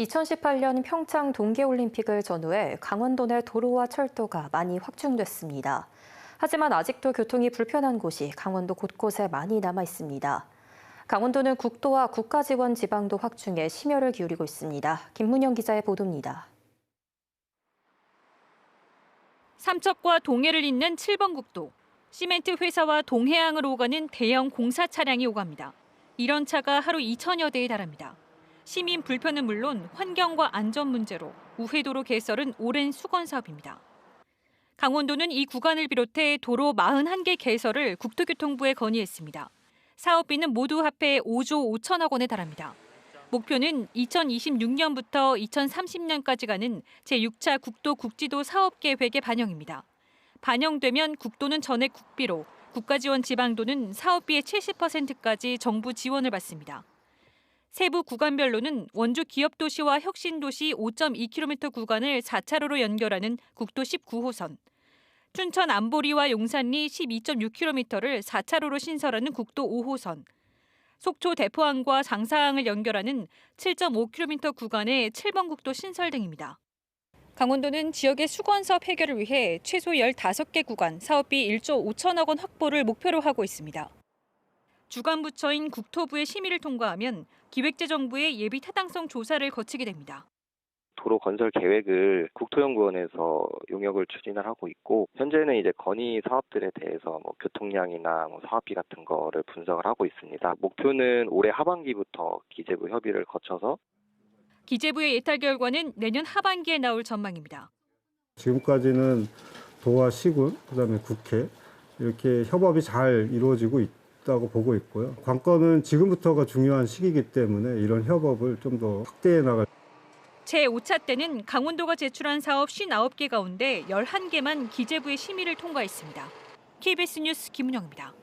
2018년 평창 동계올림픽을 전후해 강원도 내 도로와 철도가 많이 확충됐습니다. 하지만 아직도 교통이 불편한 곳이 강원도 곳곳에 많이 남아 있습니다. 강원도는 국도와 국가지원 지방도 확충에 심혈을 기울이고 있습니다. 김문영 기자의 보도입니다. 삼척과 동해를 잇는 7번 국도. 시멘트 회사와 동해항으로 오가는 대형 공사 차량이 오갑니다. 이런 차가 하루 2천여 대에 달합니다. 시민 불편은 물론 환경과 안전 문제로 우회도로 개설은 오랜 수건 사업입니다. 강원도는 이 구간을 비롯해 도로 41개 개설을 국토교통부에 건의했습니다. 사업비는 모두 합해 5조 5천억 원에 달합니다. 목표는 2026년부터 2030년까지 가는 제6차 국도 국지도 사업 계획의 반영입니다. 반영되면 국도는 전액 국비로 국가 지원 지방도는 사업비의 70%까지 정부 지원을 받습니다. 세부 구간별로는 원주 기업도시와 혁신도시 5.2km 구간을 4차로로 연결하는 국도 19호선, 춘천 안보리와 용산리 12.6km를 4차로로 신설하는 국도 5호선, 속초 대포항과 장사항을 연결하는 7.5km 구간의 7번 국도 신설 등입니다. 강원도는 지역의 수건 사업 해결을 위해 최소 15개 구간 사업비 1조 5천억 원 확보를 목표로 하고 있습니다. 주간 부처인 국토부의 심의를 통과하면 기획재정부의 예비 타당성 조사를 거치게 됩니다. 도로 건설 계획을 국토연구원에서 용역을 추진을 하고 있고 현재는 이제 건의 사업들에 대해서 뭐 교통량이나 뭐 사업비 같은 거를 분석을 하고 있습니다. 목표는 올해 하반기부터 기재부 협의를 거쳐서 기재부의 예탈 결과는 내년 하반기에 나올 전망입니다. 지금까지는 도와 시군, 그다음에 국회 이렇게 협업이 잘 이루어지고 있다고 보고 있고요. 관건은 지금부터가 중요한 시기이기 때문에 이런 협업을 좀 더 확대해 나갈 제5차 때는 강원도가 제출한 사업 59개 가운데 11개만 기재부의 심의를 통과했습니다. KBS 뉴스 김은영입니다.